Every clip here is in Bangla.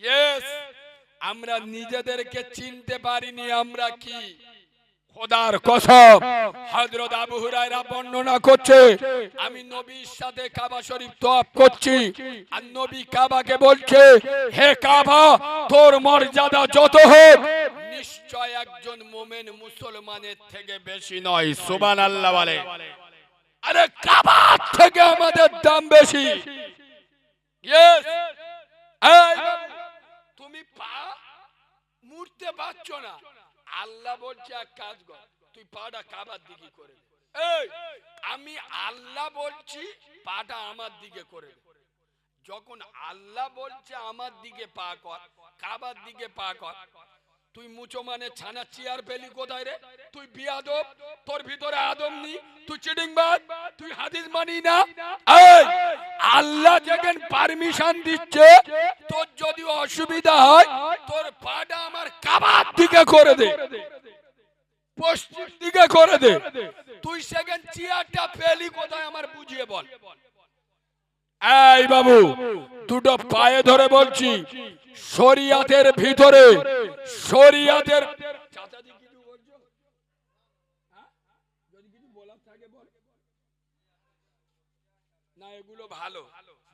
ইয়েস আমরা নিজেদেরকে চিনতে পারিনি, আমরা কি? খোদার কসম, হযরত আবু হুরায়রা বর্ণনা করছে, আমি নবীর সাথে কাবা শরীফ তওয়াফ করছি, আর নবী কাবাকে বলছে, হে কাবা, তোর মর্যাদা যত হোক, নিশ্চয় একজন মোমেন মুসলমানের থেকে বেশি নয়। সুবহানাল্লাহ বলে। আরে কাবার থেকে আমাদের দাম বেশি। ইয়েস তুমি পা মুড়তে পারছ না আল্লাহ বলছে, এক কাজ কর, তুই পাটা কাবার দিকে করে। এই, আমি আল্লাহ বলছি, পাটা আমার দিকে করে যখন আল্লাহ বলছে, আমার দিকে পা কর, কাবার দিকে পা কর তুই মুচো মানে ছানা চেয়ার পেলি কোথায় রে? তুই বিয়াদব, তোর ভিতরে আদম নি তুই চিডিংবাজ তুই হাদিস মানি না। এই, আল্লাহ যখন পারমিশন দিচ্ছে, তোর যদি অসুবিধা হয়, তোর পাটা আমার কাবার দিকে করে দে। পশ্চিম দিকে করে দে। তুই সেকেন্ড চেয়ারটা পেলি কোথায় আমার বুঝিয়ে বল। এই বাবু, দুটো পায়ে ধরে বলছি, শরিয়াতের ভিতরে, শরিয়াতের। না, এগুলো ভালো।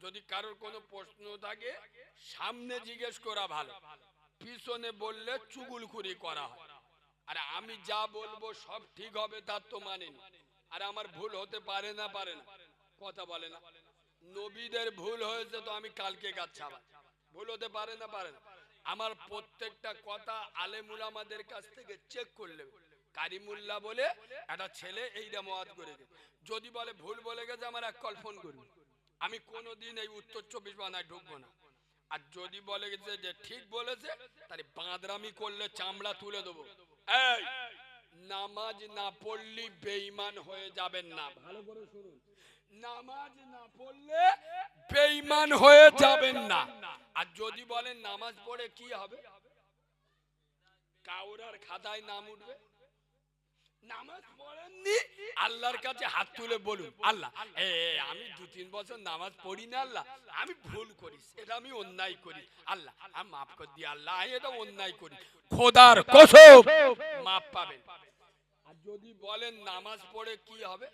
যদি কারোর কোনো প্রশ্ন থাকে, সামনে জিজ্ঞেস করা ভালো। পিছনে বললে চুগুলখুরি করা হয়। আর আমি যা বলব সব ঠিক হবে তার তো মানে আর আমার ভুল হতে পারে না পারে না। কথা বলে না। নবীদের ভুল হয়েছে তো আমি কালকে গাছ ছাড়া ভুল হতে পারে না পারে আমার প্রত্যেকটা কথা আলেমুল আমাদের কাছ থেকে চেক করলে কারিমুল্লা বলে একটা ছেলে এইটা মহাদ করে যদি বলে ভুল বলে গেছে, আমার এক কল ফোন করবি। আমি কোনোদিন এই উত্তর চব্বিশ বানায় ঢুকবো না। আর যদি বলে গেছে যে ঠিক বলেছে, তাহলে বাঁদরামি করলে চামড়া তুলে দেবো। নামাজ না পড়লি বেঈমান হয়ে যাবেন না। ভালো করে শুনুন। নামাজ না পড়লে বেঈমান হয়ে যাবেন না। আর যদি বলেন নামাজ পড়ে কি হবে? কাউরার খাতায় নাম উঠবে। নামাজ পড়েননি, আল্লাহর কাছে হাত তুলে বলুন, আল্লাহ, এ আমি দু তিন বছর নামাজ পড়ি না আল্লাহ, আমি ভুল করি এটা আমি অন্যায় করি, আল্লাহ আমি মাফ করে দিই আল্লাহ, আমি এটা অন্যায় করি। খোদার কসম, মাফ পাবেন। আর যদি বলেন নামাজ পড়ে কি হবে?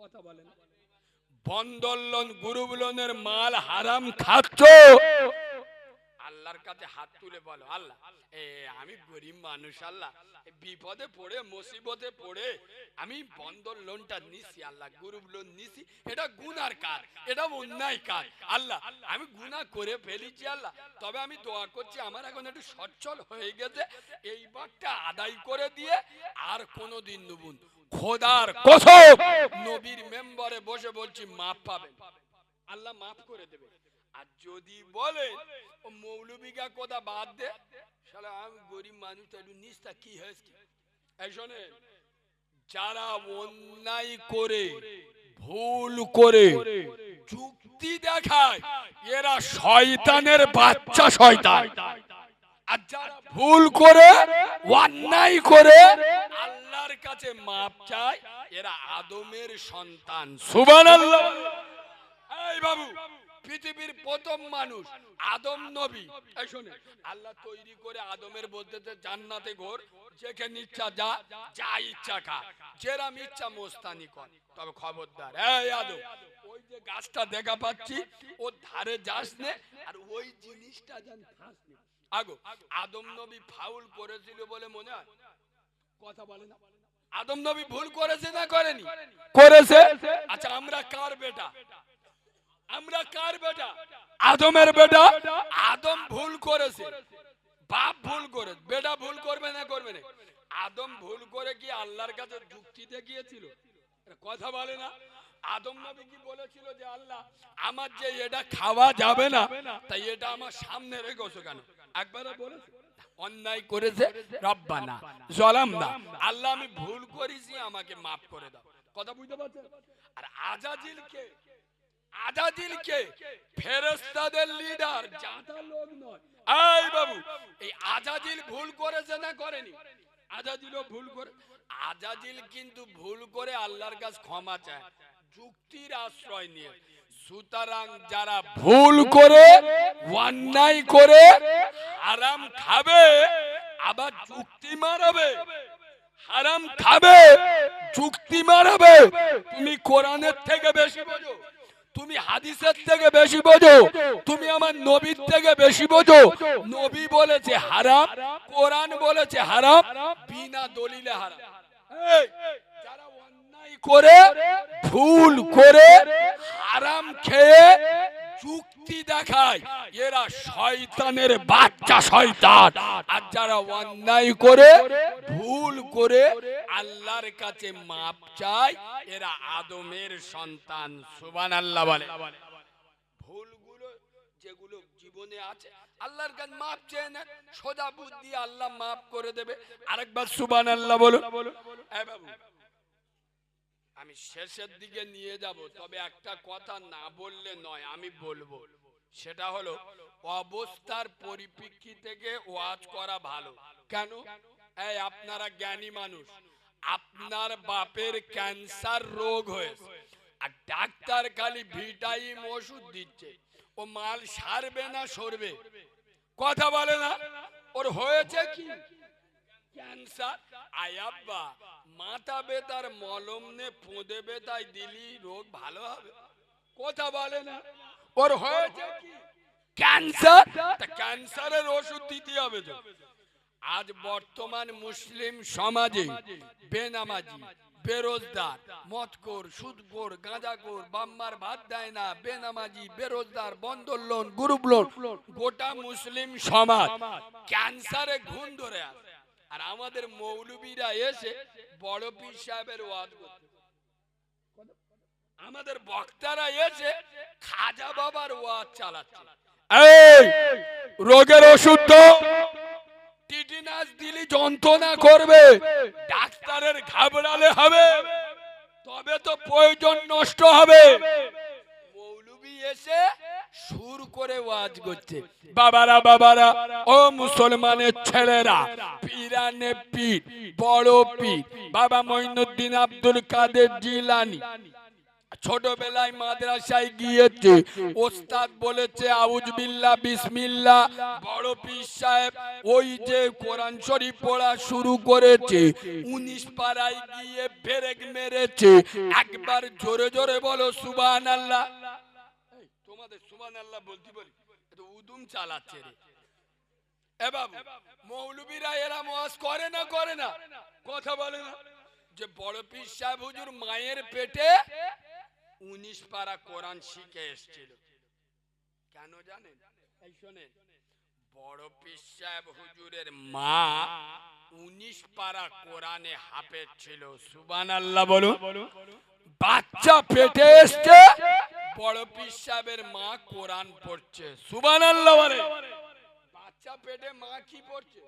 কথা বলেন। বন্দর লোন গ্রুপ মাল হারাম খাচ্ছ আল্লাহর কাছে হাত তুলে বলো, আল্লাহ, এ, আমি গরিব মানুষ, আল্লাহ বিপদে পড়ে, মুসিবতে পড়ে, আমি বন্দর লোনটা নিছি, আল্লাহ গ্রুপ লোন নিছি, এটা গুনার কাজ, এটা অন্যায় কাজ। আল্লাহ, আমি গুনাহ করে ফেলেছি, আল্লাহ, তবে আমি দোয়া করছি, আমার এখন একটু সচ্ছল হয়ে গেছে এইবারটা আদায় করে দিয়ে আর কোনোদিন নবুন। খোদার কসম। নবীর মেম্বারে বসে বলছি মাপ পাবেন। আল্লাহ মাফ করে দেবে। আর যদি বলে ও মৌলবিকা কথা বাদ দে শালা আমি গরিব মানুষ একটু নিস্তা কি হয়েছে এই শোনে যারা অন্যায় করে ভুল করে যুক্তি দেখায় এরা শয়তানের বাচ্চা শয়তান। আর যারা ভুল করে অন্যায় করে আল্লাহর কাছে মাপ চায় এরা আদমের সন্তান। সুবহানাল্লাহ। এই বাবু পৃথিবীর প্রথম মানুষ আদম নবী। শোনে আল্লাহ তৈরি করে আদমের মধ্যে জান্নাতে ঘর যেখানে ইচ্ছা যা যা ইচ্ছা খা। যেরাম ইচ্ছা মোস্তানি কর। তবে খবরদার এই আদম ওই যে গাছটা দেখা পাচ্ছি ওর ধারে যাস নে আর ওই জিনিসটা যেন খাস আগো আদম নবী ফাউল করেছিল বলে মনে হয়? কথা বলে না। আদম নবী ভুল করেছে না করেনি? করেছে? আচ্ছা আমরা কার বেটা? আমরা কার বেটা? আদমের বেটা? আদম ভুল করেছে। বাপ ভুল করে বেটা ভুল করবে না করবে না? আদম ভুল করে কি আল্লাহর কাছে যুক্তিতে গিয়েছিল কথা বলে না। আদম নবী কি বলেছিল যে আল্লাহ, আমার যে এটা খাওয়া যাবে না, তাই এটা আমার সামনে রেখেছো কেন একবারে বলেছে, অন্যায় করেছে রব্বানা জলাম না আল্লাহ আমি ভুল করেছি, আমাকে মাফ করে দাও। কথা বুঝতে পারছেন? আর আজাজিল কে আজাজিল কে ফেরেশতাদের লিডার জাতা লোক নয়। এই বাবু, এই আজাজিল ভুল করেছে না করেনি? আজাজিলও ভুল করে আজাজিল কিন্তু ভুল করে আল্লাহর কাছে ক্ষমা চায়। যুক্তির আশ্রয় নিয়ে। সুতরাং যারা ভুল করে, অন্যায় করে, হারাম খাবে, আবার যুক্তি মারাবে। হারাম খাবে, যুক্তি মারাবে। তুমি কোরআনের থেকে বেশি বোঝো, তুমি হাদিসের থেকে বেশি বোঝো, তুমি আমার নবীর থেকে বেশি বোঝো। নবী বলেছে হারাম, কোরআন বলেছে হারাম, বিনা দলিলে হারাম। যারা করে, ভুল করে, হারাম খেয়ে যুক্তি দেখায়। এরা শয়তানের বাচ্চা শয়তান। আর যারা অন্যায় করে, ভুল করে আল্লাহর কাছে মাপ চায়, এরা আদমের সন্তান। সুবান আল্লাহ বলে। ভুলগুলো যেগুলো জীবনে আছে, আল্লাহর কাছে মাপ চেয়ে নেন। সোজা বুদ্ধি আল্লাহ মাপ করে দেবে। আরেকবার সুবান আল্লাহ বাবু আমি শেষের দিকে নিয়ে যাব, তবে একটা কথা না বললে নয়, আমি বলব। সেটা হলো, অবস্থার পরিপ্রেক্ষি থেকে ওয়াজ করা ভালো। কেন? এই আপনারা জ্ঞানী মানুষ, আপনার বাপের ক্যান্সার রোগ হয়েছে, আর ডাক্তার খালি ভিটাইম ওষুধ দিচ্ছে, ও মাল সারবে না, সরবে। কথা বলে না? ওর হয়েছে কি? ক্যান্সার, আয়াব্বা। মাথা বেতার মলম নে পোঁদে দিলি, রোগ ভালো হবে। কথা বলে না। ওর হয়েছে কি? ক্যান্সার? তা ক্যান্সারের ওষুধ দিতে হবে তো। আজ বর্তমান মুসলিম সমাজে বেনামাজি, বেরোজগার, মদকোর, সুদকোর, গাঁজাকোর, বাম্মার ভাত দেয় না, বেনামাজি, বেরোজগার বন্দর লোন গ্রুপ লোন গোটা মুসলিম সমাজ ক্যান্সারে ঘুণ ধরে আছে। আর আমাদের মৌলবীরা এসে বড় পীর সাহেবের ওয়াজ করতে আমাদের বক্তারা এসে খাজা বাবার ওয়াজ চালাচ্ছে। এই রোগের ওষুধ তো। টিটিনাস দিলি যন্ত্রণা করবে ডাক্তারের ঘাবড়ালে হবে তবে তো প্রয়োজন নষ্ট হবে। মৌলবি এসে সুর করে ওয়াজ করছে। বাবারা বাবারা, ও মুসলমানের ছেলেরা, পিরানে পীর, বড় পীর, বাবা মঈনুদ্দিন আব্দুল কাদের জিলানি। ছোটবেলায় মাদ্রাসায় গিয়েছে, ওস্তাদ বলেছে আউজবিল্লা বিসমিল্লা বড় পীর সাহেব ওই যে কোরআন শরীফ পড়া শুরু করেছে, উনিশ পাড়ায় গিয়ে ব্রেক মেরেছে। একবার জোরে জোরে বলো সুবান আল্লাহ তোমাদের সুবান আল্লাহ বলতে বলি এটা উদুম চালাচ্ছে রে। এ বাবু, মৌলবীরা এরা মহাজ করে না করে না। কথা বলে না। যে বড় পীর সাহেব হুজুর মায়ের পেটে উনিশ কোরআন শিখে কেন জানেন? এই শোনেন, বড় পীর সাহেব হুজুরের মা উনিশ কোরআনে ছিল। সুবান আল্লাহ বলুন। বাচ্চা পেটে এসছে বড় পীর মা কোরআন পড়ছে। সুবান আল্লাহ বাচ্চা পেটে মা কি পড়ছে?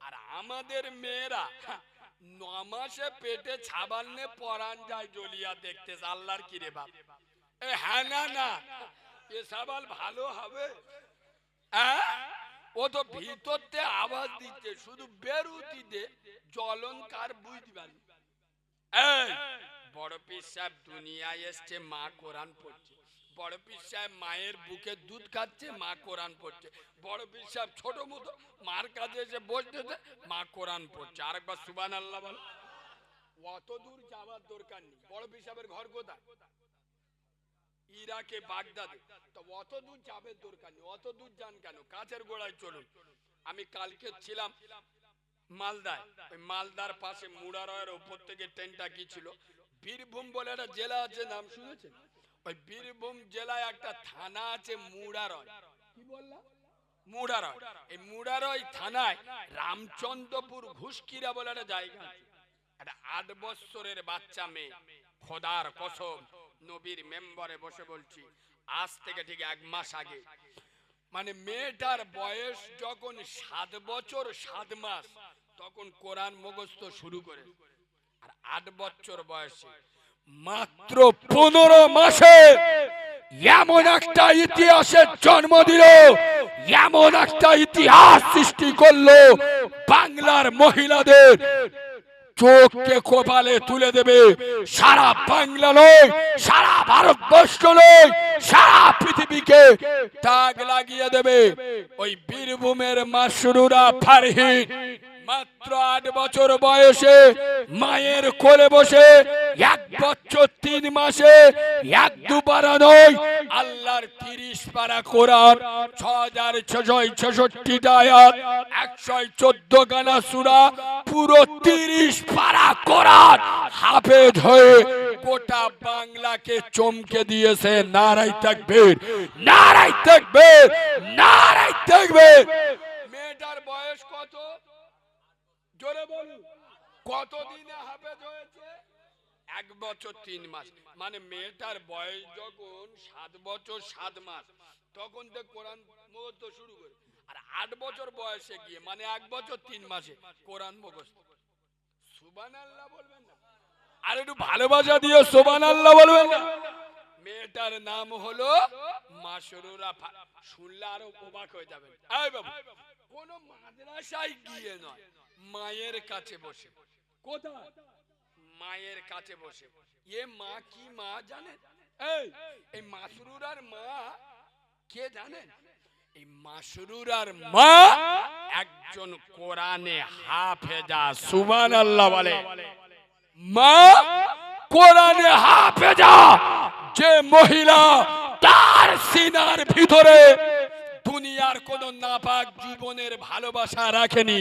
আর আমাদের মেয়েরা ন মাসে পেটে ছাবান্নে পরান যায় জলিয়া দেখতে আল্লাহর কি রে বাপ। এ হ্যাঁ না না এ সাবাল ভালো হবে? হ্যাঁ? ও তো ভিতরতে আওয়াজ দিচ্ছে শুধু বেরুতি দে জ্বলন কার পারি এই, বড় পীর সাহেব দুনিয়ায় এসছে, মা কোরআন পড়ছে। বড় পীর সাহেব মায়ের বুকে দুধ খাচ্ছে, মা কোরআন পড়ছে। বড় পীর সাহেব ছোট মতো, মার কাছে এসে বসতেছে মা কোরআন পড়ছে। আরেকবার সুবান আল্লাহ বলো। অত দূর যাওয়ার দরকার নেই। বড় পীর সাহেবের ঘর কোথায়? ইরাকে, বাগদাদে। তো অত দূর যাবে দরকার নেই। অত দূর যান কেন? কাছের গোড়ায় চলুন। আমি কালকে ছিলাম মালদায়। ওই মালদার পাশে মুড়ারয়ের উপর থেকে ট্রেনটা কি ছিল? বীরভূম বলে একটা জেলা আছে নাম শুনেছেন? ওই বীরভূম জেলায় একটা থানা আছে মুড়ারয়। কি বললাম মুড়ারয়। এই মুড়ারয় থানায় রামচন্দ্রপুর ঘুষকিরা বলে একটা জায়গা আছে। একটা আট বছরের বাচ্চা মেয়ে খোদার কসম নবীর মেম্বারে বসে বলছি আজ থেকে ঠিক এক মাস আগে। মানে মেয়েটার বয়স যখন সাত বছর সাত মাস তখন কোরআন মুখস্থ শুরু করে আট বছর বয়সে। মাত্র পনেরো মাসে এমন একটা ইতিহাসের জন্ম দিল, এমন একটা ইতিহাস সৃষ্টি করল, বাংলার মহিলাদের চোখকে কপালে তুলে দেবে, সারা বাংলা নয়, সারা ভারতবর্ষ নয় সারা পৃথিবীকে তাক লাগিয়ে দেবে। ওই বীরভূমের মাসরুরা ফারহিন মাত্র আট বছর বয়সে মায়ের কোলে বসে এক বছর তিন মাসে এক দুপারা নয়, আল্লাহর তিরিশ পারা কোরআন, ছ হাজার ছশয় ছেষট্টি আয়াত একশো চোদ্দ গানা সুরা, পুরো তিরিশ পারা কোরআন হাফেজ হয়ে গোটা বাংলাকে চমকে দিয়েছে, নারাই থাকবে নারাই থাকবে নারাই থাকবে মেয়েটার বয়স কত? জোরে বলুন। কতদিনে হাফেজ হয়েছে? এক বছর তিন মাস। মানে মেয়েটার বয়স যখন সাত বছর সাত মাস, তখন থেকে কোরআন মুখস্থ শুরু করে। আর আট বছর বয়সে গিয়ে মানে এক বছর তিন মাসে কোরআন মুখস্থ। সুবান আল্লাহ বলবেন। আর একটু ভালোবাসা দিয়ে সোবান আল্লাহ বলবেন না। মেয়েটার নাম হলো মাসরুরা শুনলে আরও অবাক হয়ে কোন মাদ্রাসায় গিয়ে নয়, মায়ের কাছে বসে। কোথায়? মায়ের কাছে বসে। এ মা কি মা জানেন? এই এই মাসরুরার মা কে জানেন? এই মাসরুরার মা একজন কোরআনে হাফেজা বলে। মা, কোরআনে হাফেজা, যে মহিলা তার সিনার ভিতরে দুনিয়ার কোন নাপাক জীবনের ভালোবাসা রাখেনি,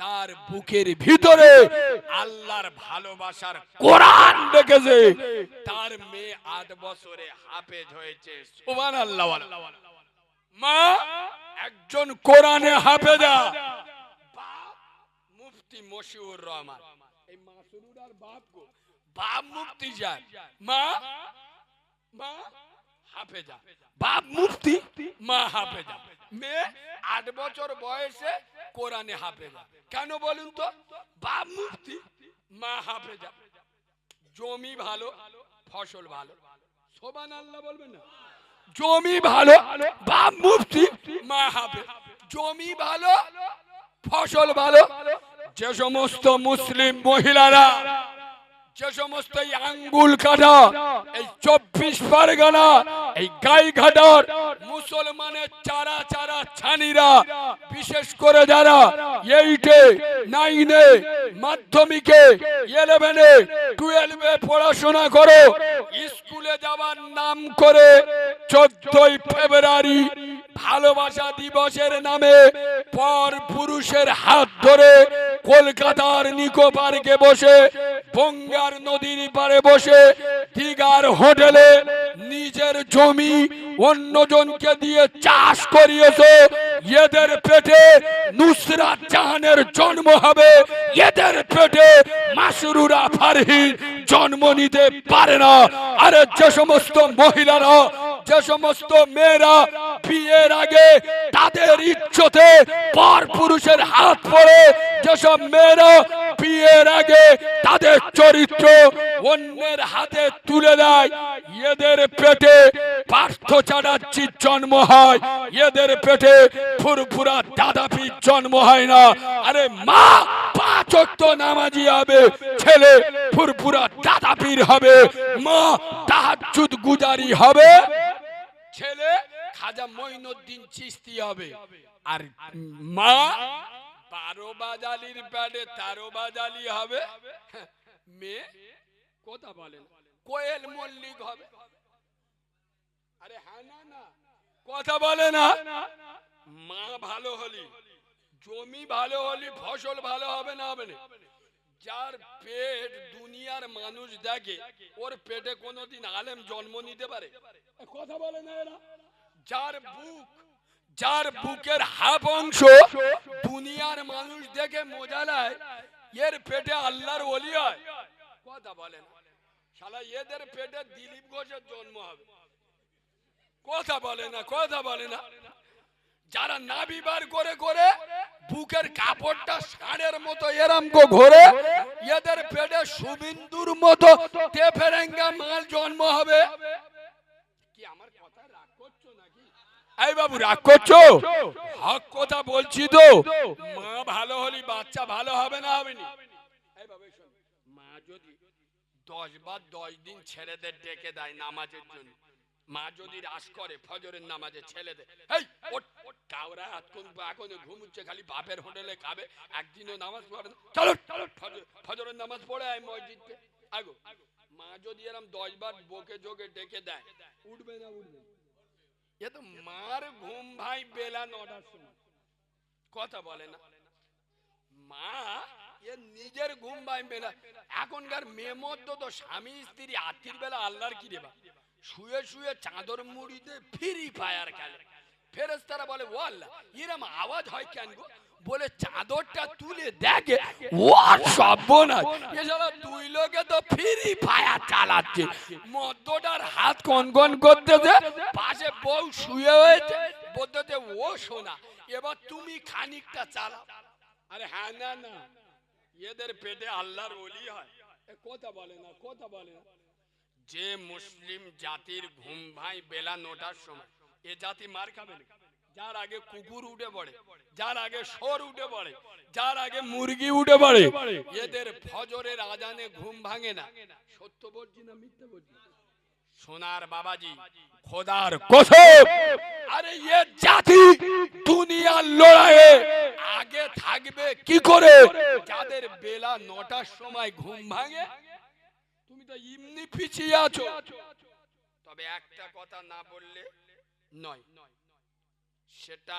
তার বুকের ভিতরে আল্লাহর ভালোবাসার কোরআন রেখেছে তার মেয়ে আট বছরে হাফেজ হয়েছে সুবান আল্লাহ মা, একজন কোরআনে হাফেজা। মুফতি মশিউর রহমান। এই বাপ গো। বাপ মুফতি যান মা? মা? হাফেজা। বাপ মুফতি মা হাফেজা। মেয়ে আট বছর বয়সে কোরআনে হাফেজা। কেন বলুন তো? বাপ মুফতি মা হাফেজা। জমি ভালো ফসল ভালো। সোবান আল্লাহ বলবেন না। জমি ভালো বাপ মুফতি মা হাফে জমি ভালো ফসল ভালো যে সমস্ত মুসলিম মহিলারা যে সমস্ত এই আঙ্গুল কাটা, এই চব্বিশ পরগনা, এই গাইঘাটার মুসলমানের চারা চারা ছানিরা, বিশেষ করে যারা এইটে, নাইনে, মাধ্যমিকে, ইলেভেনে, টুয়েলভে পড়াশোনা করো, স্কুলে যাবার নাম করে চোদ্দই ফেব্রুয়ারি ভালোবাসা দিবসের নামে পর পুরুষের হাত ধরে কলকাতার নিকো পার্কে বসে গঙ্গার নদীর পারে বসে দিঘার হোটেলে নিজের জমি অন্যজনকে দিয়ে চাষ করিয়েছে। এদের পেটে নুসরাত জাহানের জন্ম হবে। এদের পেটে মাসরুরা ফারহির জন্ম নিতে পারে না। আরে যে সমস্ত মহিলারা যে সমস্ত মেয়েরা বিয়ের আগে তাদের ইচ্ছতে পর পুরুষের হাত পড়ে যেসব মেয়েরা বিয়ের আগে তাদের চরিত্র অন্যের হাতে তুলে দেয়, এদের পেটে পার্থ চাটাচ্ছির জন্ম হয়, এদের পেটে ফুরফুরা দাদাপির জন্ম হয় না। আরে মা পাঁচ ওয়াক্ত নামাজি হবে, ছেলে ফুরফুরা দাদাপির হবে, মা তাহাজ্জুদ গুজারি হবে। ছেলে, খাজা মঈনুদ্দিন চিস্তি হবে। আর মা বারো বাজালির প্যাডে তেরো বাজালি হবে। মেয়ে, কথা বলেন, কোয়েল মল্লিক হবে। আরে হ্যাঁ না না। কথা বলে না। মা ভালো হলি, জমি ভালো হলি, ফসল ভালো হবে না হবে না। যার পেট দুনিয়ার মানুষ দেখে ওর পেটে কোনোদিন আলেম জন্ম নিতে পারে। কথা বলে না এরা। যার বুক যার বুকের হাফ অংশ দুনিয়ার মানুষ দেখে মোজালায় এর পেটে আল্লাহর ওলি হয়। কথা বলে না। শালা এদের পেটে দিলীপ ঘোষের জন্ম হবে। কথা বলে না কথা বলে না। যারা নাভি বার করে করে বুকের কাপড়টা ষাঁড়ের মতো এরম কো ঘোরে, এদের পেটে সুবিন্দুর মতো তেফেরেঙ্গা মাল জন্ম হবে। এই বাবু, রাগ করছ? হক কথা বলছি তো। মা ভালো হলি বাচ্চা ভালো হবে না হবে বাবু যদি দশ দশ দিন ডেকে দেয় নামাজের জন্য মা যদি রাস করে ফজরের নামাজে ছেলেদের এই কাউরা এখন এখন ঘুমুচ্ছে খালি বাপের হোটেলে খাবে একদিনও নামাজ পড়ে না। চলো চলো ফজরের নামাজ পড়ে আয় মসজিদে। আগো। মা যদি এরম দশ বার বকে যোগে ডেকে দেয় উঠবে না উঠবে এ তো মার ঘুম ভাই বেলা নটার সময়। কথা বলে না। মা এ নিজের ঘুম ভাই বেলা। এখনকার মেয়ে মধ্য তো স্বামী স্ত্রী আত্মীর বেলা আল্লাহর কি দেবা শুয়ে শুয়ে চাদর মুড়িতে ফ্রি ফায়ার খেলে। ফেরেস্তারা বলে ও এরম আওয়াজ হয় কেন গো? বলে, চাদরটা তুলে দেখে এছাড়া দুই লোকে তো ফায়ার চালাচ্ছে। মদ্যটার হাত কনকন করতেছে, পাশে বউ শুয়ে হয়েছে ও এবার তুমি খানিকটা চালাও। আরে হ্যাঁ না না। এদের পেটে আল্লাহর ওলি হয়। কথা বলে না, কথা বলে না। যে মুসলিম জাতির ঘুম ভাই বেলা নটার সময়, এ জাতি মার খাবে না যার আগে কুকুর উঠে পড়ে, যার আগে সর উঠে পড়ে, যার আগে মুরগি উঠে পড়ে, এদের ফজরের আজানে ঘুম ভাঙে না। সত্য বলছি না মিথ্যে বলছি সোনার বাবাজি, খোদার কসম! আরে এ জাতি দুনিয়ার লড়াইয়ে আগে থাকবে কি করে? যাদের বেলা নটার সময় ঘুম ভাঙে এমনি পিছিয়ে আছো। তবে একটা কথা না বললে নয়। সেটা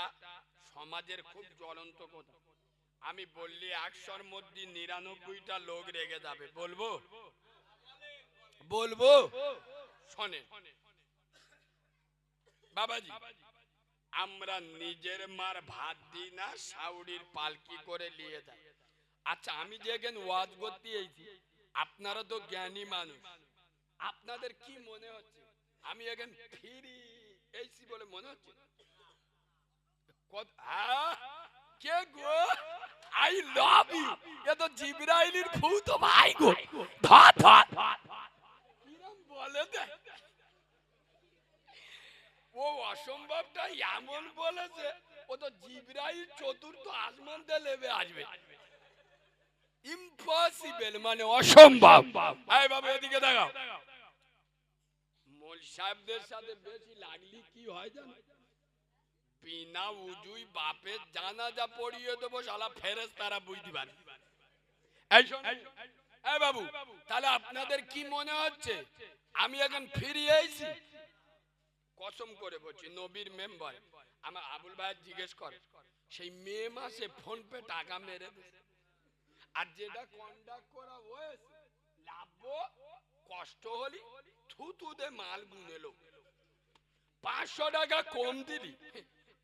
সমাজের খুব জ্বলন্ত কথা। আমি বললি একশোর মধ্যে নিরানব্বইটা লোক রেগে যাবে। বলব? বলব? শোনে বাবাজি, আমরা নিজের মার ভাত দিই না, সাউরির পালকি করে নিয়ে যাই। আচ্ছা আমি যেখানে ওয়াজ করতে এইছি আপনারা তো জ্ঞানী মানুষ। আপনাদের কি মনে হচ্ছে? আমি এখানে ফিরি এইছি বলে মনে হচ্ছে? কে গো? আই লাভ ইউ এ তো ভূত ভাই গো। কিরম বলে দেয় ও অসম্ভবটা এমন বলেছে, ও তো জিবরাইল চতুর্থ আসমান দিয়ে লেবে আসবে। ইম্পসিবল মানে অসম্ভব। এই বাবা, এদিকে দেখাও মোল সাহেবদের সাথে বেশি লাগলি কি হয় জানো? বিনা উজুই বাপের জানাজা পড়িয়ে দেবো, শালা ফেরেস তারা বুঝতে পারে। এই বাবু, তাহলে আপনাদের কি মনে হচ্ছে? আমি এখন ফিরিয়ে এসেছি। কসম করে বলছি, নবীর মেম্বার, আমার আবুল ভাই জিজ্ঞেস করে, সেই মে মাসে ফোন পে টাকা মেরে দেয় আর যেটা কন্ডাক্ট করা হয়েছে। লাভব কষ্ট হলি থুতুতে মাল গুনেলো পাঁচশো টাকা কম দিলি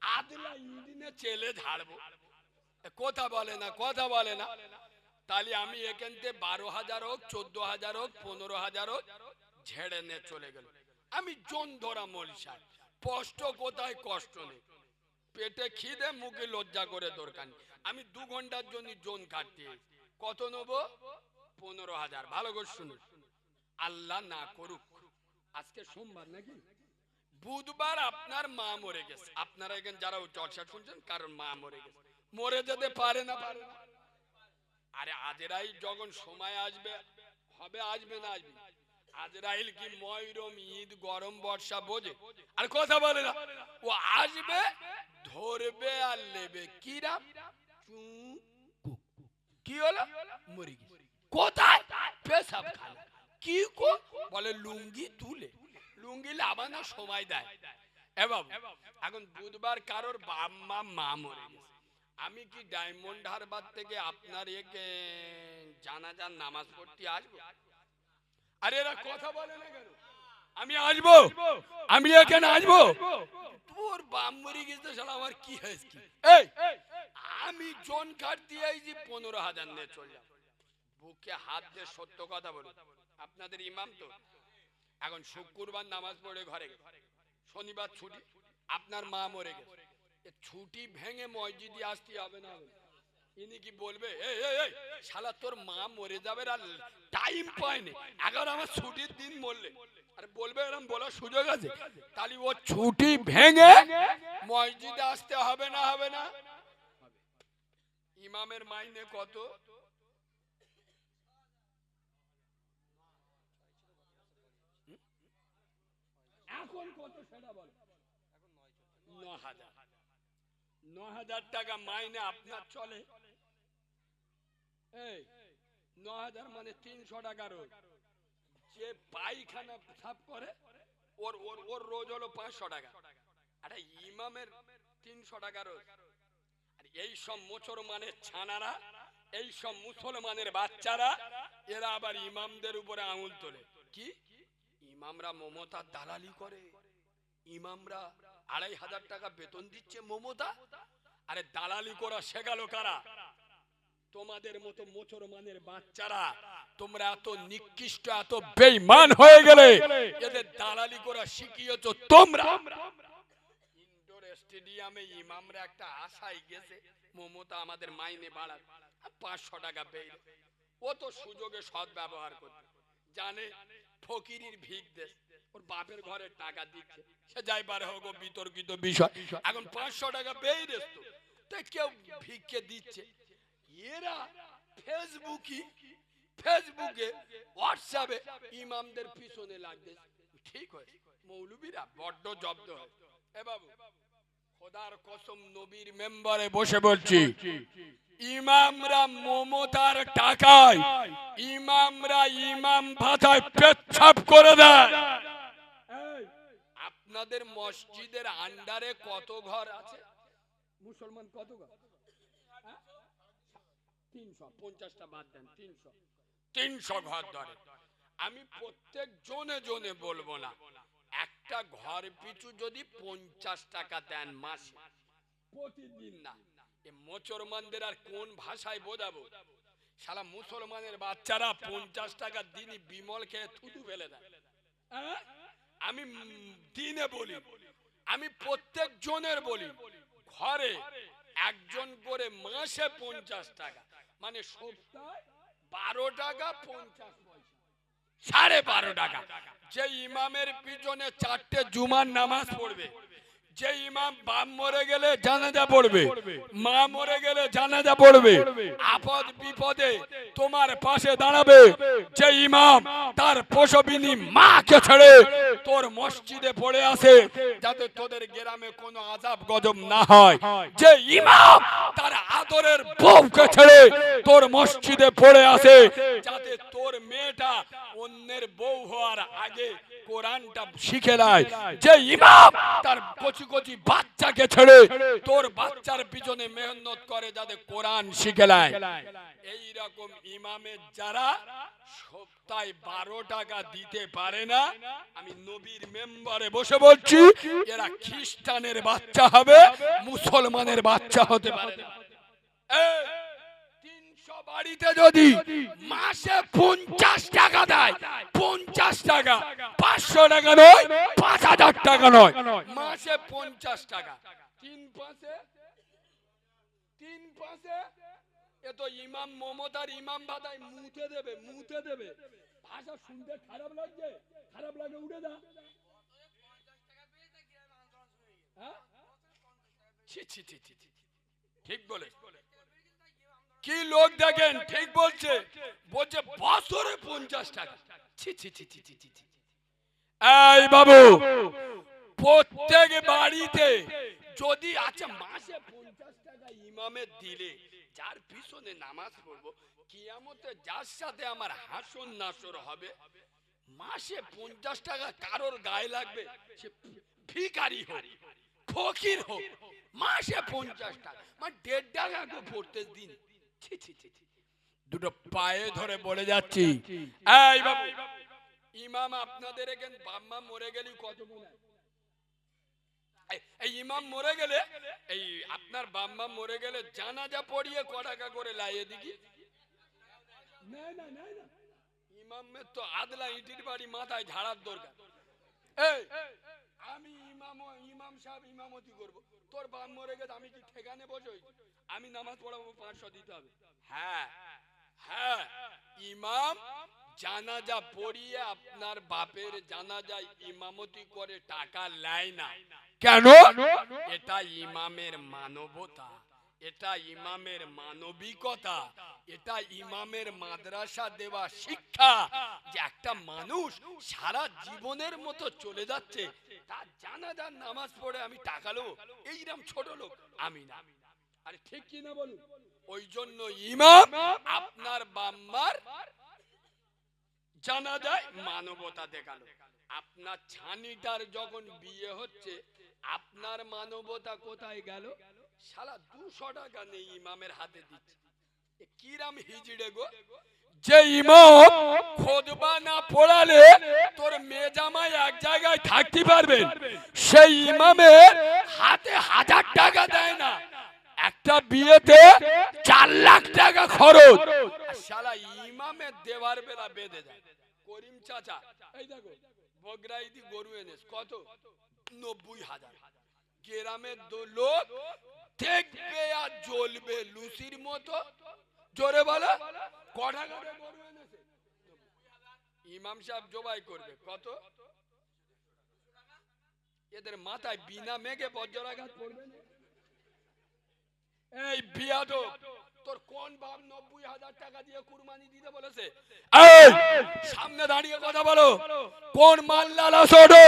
আদলা ইঞ্জিনে চেলে ঝাড়বো। কথা বলে না কথা বলে না। তাহলে আমি এখান থেকে বারো হাজার হোক চোদ্দ হাজার হোক পনেরো হাজার হোক ঝেড়ে নিয়ে চলে গেল। আমি জন ধরা মরিষা কষ্ট কোথায় কষ্ট নেই। পেটে খিদে মুখে লজ্জা করে দরকার আমি দু ঘণ্টার জন্য জোন কাটতে। কত নেব? পনেরো হাজার। ভালো করে শুনুন। আল্লাহ না করুক। আজকে সোমবার নাকি? বুধবার আপনার মা মরে গেছে। আপনারা এখানে যারা চর্চা শুনছেন কারণ মা মরে গেছে। মরে যেতে পারে না। পারে না আরে আজরাই যখন সময় আসবে, হবে আসবে না আসবে। আজরাইল কি ময়রম ঈদ, গরম বর্ষা বোঝে? আর কথা বলে না। ও আসবে, ধরবে আর নেবে। কিরাম চু কুক। কি হলো? মরে গেছে। কোথায়? পেশাব খানা কি কো বলে লুঙ্গি তুলে। লুঙ্গি লাবানো সময় দেয়। এ বাবু এখন বুধবার কারোর বাপ মা মা মরে গেছে। আমি কি ডায়মন্ড হারবার থেকে আপনার একে জানাজার নামাজ পড়তে আসব? আরে এরা কথা বলে না কেন? আমি আসব। আমি এখানে আসব। তোর বাম মরে গেছে শালা আমার কি হয়েছে এই আমি জন কাট দিয়ে আইছি পনেরো হাজার নিয়ে চলে যাব। বুকে হাত দিয়ে সত্য কথা বলি। আপনাদের ইমাম তো। এখন শুক্রবার নামাজ পড়ে ঘরে শনিবার ছুটি আপনার মা মরে গেছে। ছুটি ভেঙে মসজিদে আসতে হবে না ইনি কি বলবে? এই এই শালা তোর মা মরে যাবে আর টাইম পায়নি। এগারো আমার ছুটির দিন মরলে। আর বলবে এরকম বলার সুযোগ আছে। তাহলে ও ছুটি ভেঙে মসজিদে আসতে হবে না হবে না? ইমামের মাইনে কত? এখন কত সেটা বল। ন হাজার। ন হাজার টাকা মাইনে আপনার চলে। এই ন হাজার মানে তিনশো টাকা রোজ। যে পায়খানা সাফ করে, ওর ওর ওর রোজ হলো পাঁচশো টাকা। আরে ইমামের তিনশো টাকা রোজ। আর এই সব মুসলমানের ছানারা, এই সব মুসলমানের বাচ্চারা, এরা আবার ইমামদের উপরে আঙুল তোলে। কি? ইমামরা মমতার দালালি করে। ইমামরা আড়াই হাজার টাকা বেতন দিচ্ছে মমতা। আরে দালালি করা শেখাল কারা? তোমাদের মতো মুসলমানের বাচ্চারা, তোমরা এত নিকৃষ্ট, এত বেঈমান হয়ে গেলে, এদের দালালি করা শিখিয়েছো তোমরা। ইনডোর স্টেডিয়ামে ইমামরা একটা আশায় গেছে, মমতা আমাদের মাইনে বাড়াবে পাঁচশো টাকা পেয়ে ও তো সুযোগে সৎ ব্যবহার করতে। জানে, ফকিরির ভিক দেশ। ওর বাপের ঘরে টাকা দিচ্ছে। সে যাই পারে হোক বিতর্কিত বিষয়। এখন পাঁচশো টাকা পেয়ে দেশ তো। তাই কেউ ভিক্ষে দিচ্ছে। এরা ফেসবুকি হোয়াটসঅ্যাপে ইমামদের পিছনে লাগবে ঠিক হয়েছে মৌলবীরা বড্ড জব্দ এ বাবু, খোদার কসম নবীর মেম্বারে বসে বলছি, ইমামরা মমতার টাকায়, ইমামরা ইমাম ভাতায় পেচ্ছাপ করে দেয়। আপনাদের মসজিদের আন্ডারে কত ঘর আছে? মুসলমান কত ঘর? আমি প্রত্যেক জনে জনে বলব না, একটা ঘর পিছু যদি পঞ্চাশ টাকা দেন মাসে, প্রতিদিন না। এ মুসলমানদের আর কোন ভাষায় বোঝাবো? সারা মুসলমানের বাচ্চারা পঞ্চাশ টাকা দিনই বিমল খেয়ে থুতু ফেলে দেয়? আমি দিনে বলি, আমি প্রত্যেক জনের বলি, ঘরে একজন করে মাসে পঞ্চাশ টাকা। মানে সপ্তাহে বারো টাকা পঞ্চাশ পয়সা। সাড়ে বারো টাকা। যে ইমামের পিছনে চারটে জুমার নামাজ পড়বে, যে ইমাম বাপ মরে গেলে জানাজা পড়বে, মা মরে গেলে জানাজা পড়বে, আপদ বিপদে তোমার পাশে দাঁড়াবে, যে ইমাম তার প্রসবিনী মাকে ছেড়ে তোর মসজিদে পড়ে আসে, যাতে তোদের গ্রামে কোনো আজাব গজব না হয়। যে ইমাম তার আদরের বউকে ছেড়ে তোর মসজিদে পড়ে আসে, যাতে তোর মেয়েটা অন্যের বউ হওয়ার আগে কোরআনটা শিখে নেয় যে ইমাম তার কচি কচি বাচ্চাকে ছেড়ে তোর বাচ্চার পিছনে মেহনত করে যাতে কোরআন শিখে নেয় এই রকম ইমামের যারা সপ্তাহে বারো টাকা দিতে পারে না, আমি নবীর মেম্বারে বসে বলছি, এরা খ্রিস্টানের বাচ্চা হবে, মুসলমানের বাচ্চা হতে পারে না। তিনশো বাড়িতে যদি মাসে পঞ্চাশ টাকা দেয়, পঞ্চাশ টাকা, পাঁচশো টাকা নয়, পাঁচ হাজার টাকা নয়, মাসে পঞ্চাশ টাকা। তিন পাঁচে? তিন পাঁচে? এ তো ইমাম মমতার ইমাম বাদায় মুতে দেবে মুতে দেবে। ভাষা শুনতে খারাপ লাগছে, খারাপ লাগে উঠে দা হ্যাঁ? ঠিক বলে কি লোক দেখেন ঠিক বলছে বলছে বছরে পঞ্চাশ টাকা ছি ছি। এই বাবু, প্রত্যেক বাড়িতে যদি আচ্ছা মাসে পঞ্চাশ টাকা ইমামের দিলে, যার পিছনে নামাজ পড়ব, কিয়ামতে যার সাথে আমার হাসন নাসর হবে, মাসে পঞ্চাশ টাকা কারোর গায়ে লাগবে, সে ভিকারি হোক, ফকির হোক, মাসে পঞ্চাশ টাকা মানে দেড় টাকা পড়তে দিন। দুটো পায়ে ধরে বলে যাচ্ছি। এই বাবু ইমাম আপনাদের এখানে বাম্মা মরে গেলে কত গুণ এই- ইমাম মরে গেলে এই আপনার বাম্মা মরে গেলে জানাজা পড়িয়ে ক টাকা করে লাইয়ে দিকি না না না না। ইমামের তো আদলা ইটির বাড়ি মাথায় ঝাড়ার দরকার। এই আমি ইমাম ইমাম সাহেব ইমামতি করব। তোর বাপ মরে গেছে আমি কি ঠেকানে বসই? আমি নামাজ পড়াবো পাঁচশো দিতে হবে। হ্যাঁ হ্যাঁ ইমাম জানাজা পড়িয়ে আপনার বাপের জানাজায় ইমামতি করে টাকা নেয় না। কেন? এটা ইমামের মানবতা। এটা ইমামের মানবিকতা, এটা ইমামের মাদ্রাসা দেওয়া শিক্ষা যে একটা মানুষ সারা জীবনের মতো চলে যাচ্ছে, তার জানাজার নামাজ পড়ে আমি টাকা নেব। এইরকম ছোট লোক, আমি না। আরে ঠিক কি না বলুন? ওই জন্য ইমাম আপনার বাম্মার জানা যায় মানবতা দেখাল। আপনার ছানিটার যখন বিয়ে হচ্ছে, আপনার মানবতা কোথায় গেল? সারা দুশো টাকা নেই ইমামের হাতে দিচ্ছে। কিরাম হিজড়ে গো। যে ইমাম খোদবা না পড়ালে তোর মেয়ে এক জায়গায় থাকতে পারবেন সেই ইমামের হাতে হাজার টাকা দেয় না। একটা বিয়েতে চার লাখ টাকা খরচ। শালা ইমামের দেওয়ার বেলা বেঁধে যায় করিম চাচা, এই দেখো, বগরাইদি গরু এনেস কত? নব্বই হাজার। গ্রামের লোক দেখবে আর জ্বলবে লুসির মতো। জোরে বলো। কটা করে ইমাম সাহেব জবাই করবে। কত? এদের মাথায় বিনা মেঘে বজ্রাঘাত পড়বে এই বিয়াদো তোর কোন বাপ নব্বই হাজার টাকা দিয়ে কুরবানি দিতে বলেছে? সামনে দাঁড়িয়ে কথা বলো। কোন মাল লালা সোডো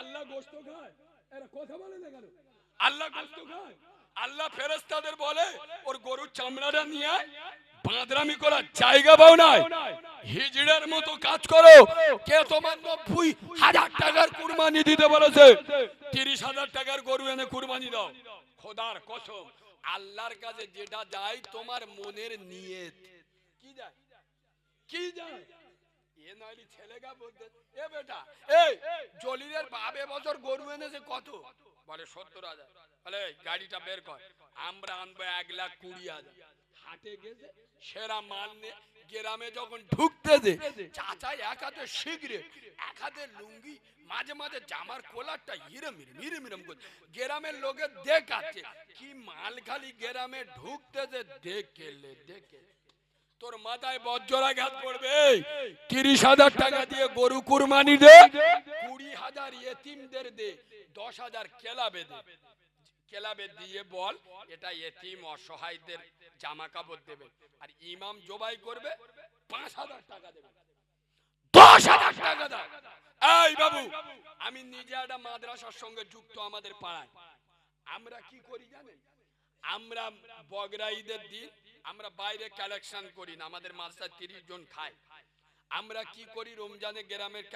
আল্লাহ গোস্ত খায়। এরা কথা বলে না কেন? আল্লাহ গোস্ত খায়। আল্লাহ ফেরেস্তাদের বলে, ওর গরুর চামড়াটা নিয়ে বাঁদরামি করার জায়গা পাও নাই। হিজড়ের মতো কাজ করো। কে তোমার নব্বই হাজার টাকার কুরবানি দিতে বলেছে? তিরিশ হাজার টাকার গরু এনে কুরবানি দাও। খোদার কসম, আল্লাহর কাছে যেটা যায় তোমার মনের নিয়ত। কি যায়? কি যায়? এ নাইলি ছেলেগা বলতে, এ বেটা, এই জলিলের বাপ বছর গরু এনেছে কত? বলে সত্তর হাজার। বলে গাড়িটা বের কর। আমরা আনব এক লাখ কুড়ি হাজার। হাটে গেছে, সেরা মাল নিয়ে গ্রামে যখন ঢুকতেছে, চাচা এক হাতে শিগরে এক হাতে লুঙ্গি, মাঝে মাঝে জামার কোলারটা হিরে মিরম হিরে মিরম করে গ্রামের লোকে দেখাচ্ছে, কি মাল খালি গ্রামে ঢুকতেছে দেখেলে দেখে। তোর মাথায় বজ্রাঘাত পড়বে তিরিশ হাজার টাকা দিয়ে গরু কুরবানি দে, কুড়ি হাজার এতিমদের দে, দশ হাজার কেলাবে দে। কেলাবে দিয়ে বল, এটা এতিম অসহায়দের জামা কাপড় দেবে। আর ইমাম জবাই করবে, পাঁচ হাজার টাকা দেবে। দশ হাজার টাকা এই বাবু, আমি নিজে একটা মাদ্রাসার সঙ্গে যুক্ত আমাদের পাড়ায়। আমরা কি করি জানেন? আমরা বগরা ঈদের দিন, আমরা বাইরে কালেকশন করি না, আমাদের মাদ্রাসায় তিরিশ জন খায়। আমরা কি করি? রমজানে গ্রামের